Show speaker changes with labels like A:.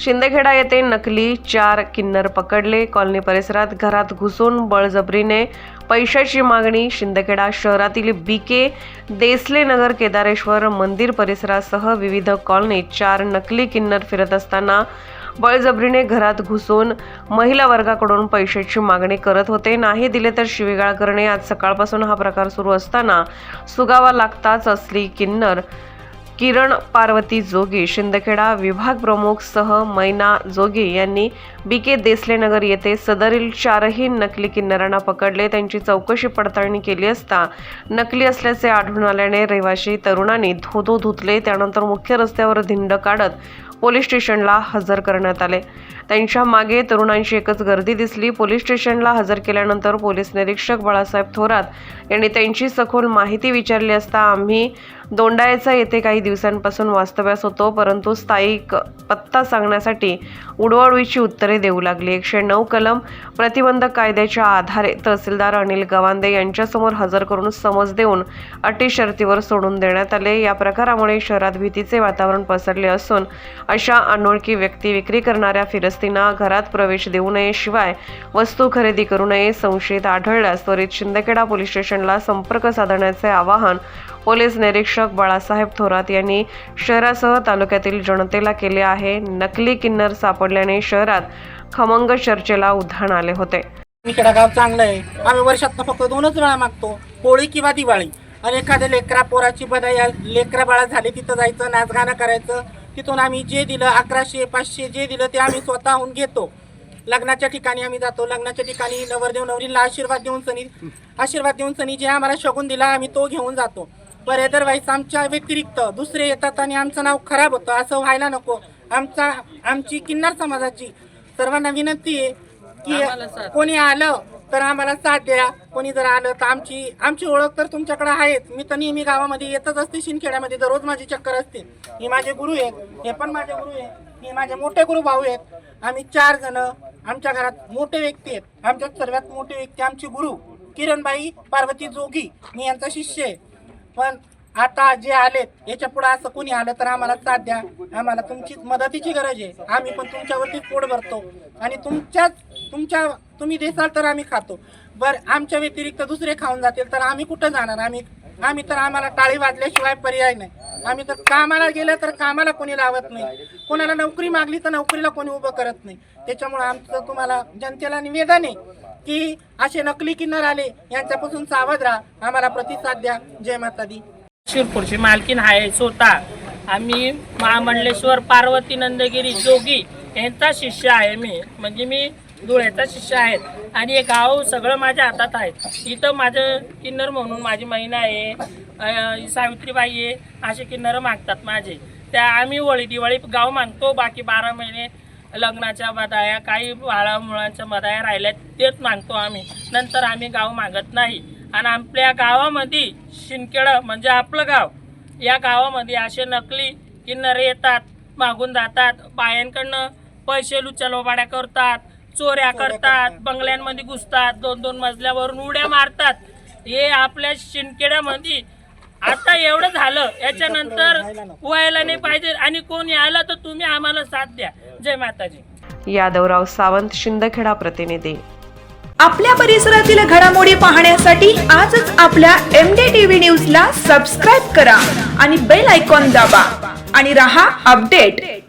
A: शिंदेखेडा येथे नकली चार किन्नर पकडले. कॉलनी परिसरात घरात घुसून बळजबरीने पैशाची मागणी शिंदेखेडा शहरातील बी के देसले नगर केदारेश्वर मंदिर परिसरासह विविध कॉलनीत चार नकली किन्नर फिरत असताना बळजबरीने घरात घुसून महिला वर्गाकडून पैशाची मागणी करत होते. नाही दिले तर शिवीगाळ करणे. आज सकाळपासून हा प्रकार सुरू असताना सुगावा लागताच असली किन्नर किरण पार्वती जोगी शिंदखेडा विभाग प्रमुख सह मैना जोगी यांनी बी के देसलेनगर येथे सदरील चारही नकली किन्नरांना पकडले. त्यांची चौकशी पडताळणी केली असता नकली असल्याचे आढळून आल्याने रहिवाशी तरुणांनी धोधो धुतले. त्यानंतर मुख्य रस्त्यावर धिंड काढत पोलीस स्टेशनला हजर करण्यात आले. त्यांच्या मागे तरुणांची एकच गर्दी दिसली. पोलीस स्टेशनला हजर केल्यानंतर पोलीस निरीक्षक बाळासाहेब थोरात यांनी त्यांची सखोल माहिती विचारली असता आम्ही दोंडायचा येथे काही दिवसांपासून वास्तव्यास होतो परंतु स्थायिक पत्ता सांगण्यासाठी उडवाडवीची उत्तरे देऊ लागली. एकशे नऊ कलम प्रतिबंधक कायद्याच्या आधारे तहसीलदार अनिल गवांदे यांच्यासमोर हजर करून समज देऊन अटी शर्तीवर सोडून देण्यात आले. या प्रकारामुळे शहरात भीतीचे वातावरण पसरले असून अशा अनोळखी व्यक्ती विक्री करणाऱ्या फिरस्तींना घरात प्रवेश देऊ नये शिवाय वस्तू खरेदी करू नये संशयित आढळल्यास त्वरित शिंदखेडा पोलीस स्टेशनला संपर्क साधण्याचे आवाहन पोलीस निरीक्षक बाळासाहेब थोरात यांनी शहरासह तालुक्यातील जनतेला केले आहे नकली किन्नर सापडल्याने शहरात खमंग चर्चेला उधाण आले होते.
B: इकडं गाव चांगलं आहे. आम्ही वर्षात फक्त दोनच वेळा मागतो. होळी किंवा दिवाळी. आणि एखाद्या लेकरा पोराची बदाई लेकरा बाळा झाली तिथं जायचं नाच गाणं करायचं. तिथून आम्ही जे दिलं अकराशे पाचशे जे दिलं ते आम्ही स्वतःहून घेतो. लग्नाच्या ठिकाणी आम्ही जातो. लग्नाच्या ठिकाणी नवरदेव नवरीला आशीर्वाद देऊन सनी आशीर्वाद देऊन सनी जे आम्हाला शगून दिला आम्ही तो घेऊन जातो. पर अदरवाईज आमच्या व्यतिरिक्त दुसरे येतात आणि आमचं नाव खराब होतं असं व्हायला नको. आमचा आमची किन्नर समाजाची सर्वांना विनंती आहे की कोणी आलं तर आम्हाला साथ द्या. कोणी जर आलं तर आमची आमची ओळख तर तुमच्याकडे आहेच. मी तर नेहमी गावामध्ये येतच असते शिंदखेड्यामध्ये दररोज माझी चक्कर असते. हे माझे गुरु आहेत हे पण माझे गुरु आहेत हे माझे मोठे गुरु भाऊ आहेत. आम्ही चार जण आमच्या घरात मोठे व्यक्ती आहेत. आमच्यात सर्वात मोठे व्यक्ती आमची गुरु किरणबाई पार्वती जोगी. मी यांचा शिष्य आहे. पण आता जे आलेत याच्यापुढे असं कोणी आलं तर आम्हाला साथ द्या. आम्हाला तुमची मदतीची गरज आहे. आम्ही पण तुमच्यावरती पोट भरतो. आणि तुमच्याच तुमच्या तुम्ही देसाल तर आम्ही खातो. बरं आमच्या व्यतिरिक्त दुसरे खाऊन जातील तर आम्ही कुठं जाणार? आम्ही आम्ही तर आम्हाला टाळी वाजल्याशिवाय पर्याय नाही. आम्ही तर कामाला गेलं तर कामाला कोणी लावत नाही. कोणाला नोकरी मागली तर नोकरीला कोणी उभं करत नाही. त्याच्यामुळे आमचं तुम्हाला जनतेला निवेदन आहे. की असे नकली किन्नर आले यांच्यापासून सावध राहा. आम्हाला प्रतिसाद द्या. जय माता दी
C: शिरपूरची मालकीन आहे स्वतः. आम्ही महामंडलेश्वर पार्वती नंदगिरी जोगी यांचा शिष्य आहे मी. म्हणजे मी धुळ्याचा शिष्य आहेत आणि हे गाव सगळं माझ्या हातात आहे. इथं माझं किन्नर म्हणून माझी महिना आहे. सावित्रीबाई आहे. असे किन्नर मागतात माझे. त्या आम्ही होळी दिवाळी गाव मागतो बाकी बारा महिने लग्नाच्या बदाया काही बाळा मुळांच्या बदाया राहिल्या तेच मागतो आम्ही. नंतर आम्ही गाव मागत नाही. आणि आपल्या गावामध्ये शिंदखेडा म्हणजे आपलं गाव. या गावामध्ये असे नकली किन्नरे येतात मागून जातात बायांकडनं पैसे लुचलोबाड्या करतात चोऱ्या करतात बंगल्यांमध्ये घुसतात दोन दोन मजल्यावरून उड्या मारतात. हे आपल्या शिंदखेड्यामध्ये आता एवढं झालं. याच्यानंतर व्हायला नाही पाहिजे. आणि कोणी आलं तर तुम्ही आम्हाला साथ द्या. जय माताजी.
A: यादवराव सावंत शिंदखेडा प्रतिनिधी.
D: आपल्या परिसरातील घडामोडी पाहण्यासाठी आजच आपल्या एम डी टीव्ही न्यूजला सबस्क्राईब करा आणि बेल आयकॉन दाबा आणि रहा अपडेट.